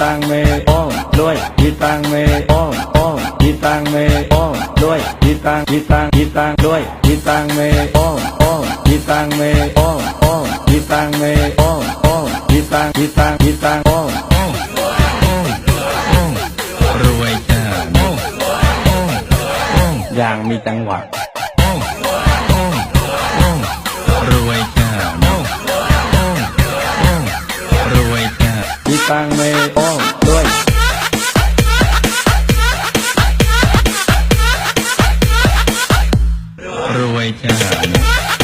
ตังเมโอด้วยมีตังเมโอ้โอ้มีตังเมโอด้วยมีตังมีตังมีตังรวยมีตังเมโอ้โอ้มีตังเมโอ้โอ้มีตังเมโอ้โอ้มีตังมีตังมีตังโอ้รวยจ้าอย่างมีจังหวะรวยจ้ารวยจ้ามีตังเมโอ Caralho.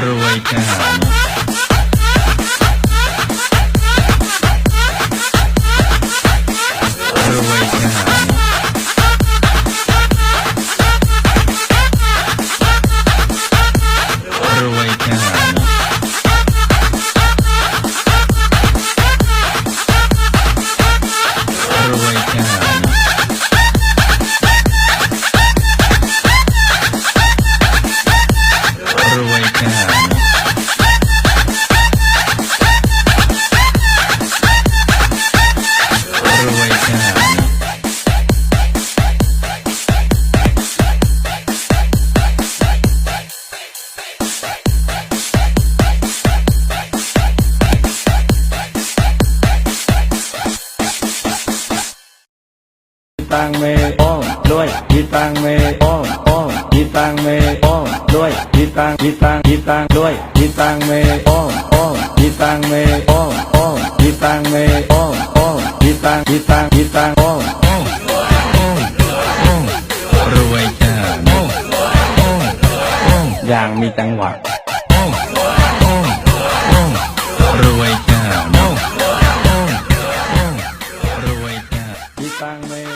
Aproveitando. Aproveitando. ตังเมโอมด้วยอีตังเมโอมอมอีตังเมโอมด้วยอีตังอีตังอีตังด้วยอีตังเมโอมอมอีตังเมโอมอมอีตังเมโอมอมอีตังอีตังอีตังององรวยอมอมอย่างมีจังหวะโอมอมรวย